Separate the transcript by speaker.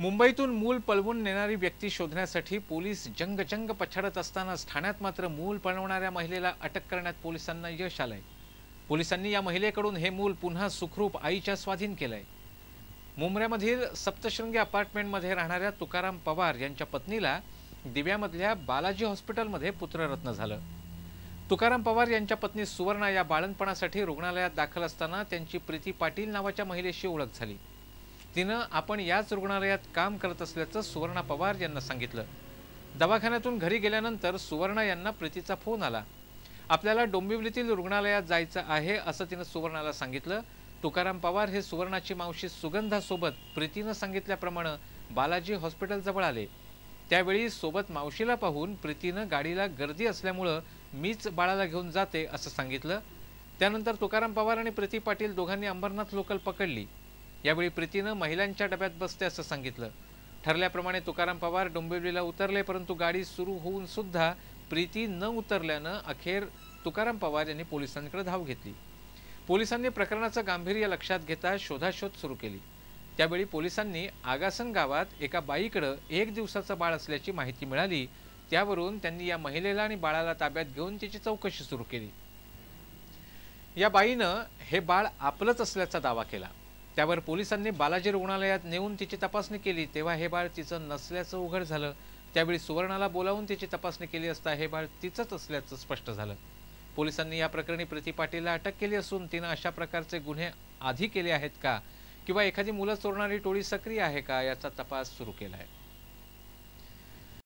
Speaker 1: मुंबईतून मूल पळवून नेणारी व्यक्ती शोधण्यासाठी पोलीस जंगजंग पछाडत असतानाच ठाण्यात मात्र मूल पळवणाऱ्या महिलेला अटक करण्यात पोलिसांना यश आलंय. पोलिसांनी या महिलेकडून हे मूल पुन्हा सुखरूप आईच्या स्वाधीन केलंय. मुंबऱ्यामधील सप्तशृंगी अपार्टमेंटमध्ये राहणाऱ्या तुकाराम पवार यांच्या पत्नीला दिव्यामधल्या बालाजी हॉस्पिटलमध्ये पुत्ररत्न झालं. तुकाराम पवार यांच्या पत्नी सुवर्णा या बाळणपणासाठी रुग्णालयात दाखल असताना त्यांची प्रीती पाटील नावाच्या महिलेशी ओळख झाली. तिनं आपण याच रुग्णालयात काम करत असल्याचं सुवर्णा पवार यांना सांगितलं. दवाखान्यातून घरी गेल्यानंतर सुवर्णा यांना प्रीतीचा फोन आला. आपल्याला डोंबिवलीतील रुग्णालयात जायचं आहे असं तिनं सुवर्णाला सांगितलं. तुकाराम पवार हे सुवर्णाची मावशी सुगंधासोबत प्रीतीनं सांगितल्याप्रमाणे बालाजी हॉस्पिटलजवळ आले. त्यावेळी सोबत मावशीला पाहून प्रीतीनं गाडीला गर्दी असल्यामुळं मीच बाळाला घेऊन जाते असं सांगितलं. त्यानंतर तुकाराम पवार आणि प्रीती पाटील दोघांनी अंबरनाथ लोकल पकडली. यावेळी प्रीतीनं महिलांच्या डब्यात बसते असं सांगितलं. ठरल्याप्रमाणे तुकाराम पवार डोंबिवलीला उतरले परंतु गाडी सुरू होऊन सुद्धा प्रीती न उतरल्यानं अखेर तुकाराम पवार यांनी पोलिसांकडे धाव घेतली. पोलिसांनी प्रकरणाचं गांभीर्य लक्षात घेता शोधाशोध सुरू केली. त्यावेळी पोलिसांनी आगासन गावात एका बाईकडं एक दिवसाचं बाळ असल्याची माहिती मिळाली. त्यावरून त्यांनी या महिलेला आणि बाळाला ताब्यात घेऊन तिची चौकशी सुरू केली. या बाईनं हे बाळ आपलंच असल्याचा दावा केला. त्यावर पोलिसांनी बालाजी रुग्णालयात नेऊन तिची तपासणी केली. तेव्हा हे बाळ तिचं नसल्याचं उघड झालं. त्यावेळी सुवर्णाला बोलावून तिची तपासणी केली असता हे बाळ तिचंच असल्याचं स्पष्ट झालं. पोलिसांनी या प्रकरणी प्रीती पाटीलला अटक केली असून तिनं अशा प्रकारचे गुन्हे आधी केले आहेत का? किंवा एखादी मुलं चोरणारी टोळी सक्रिय आहे का? याचा तपास सुरू केला आहे.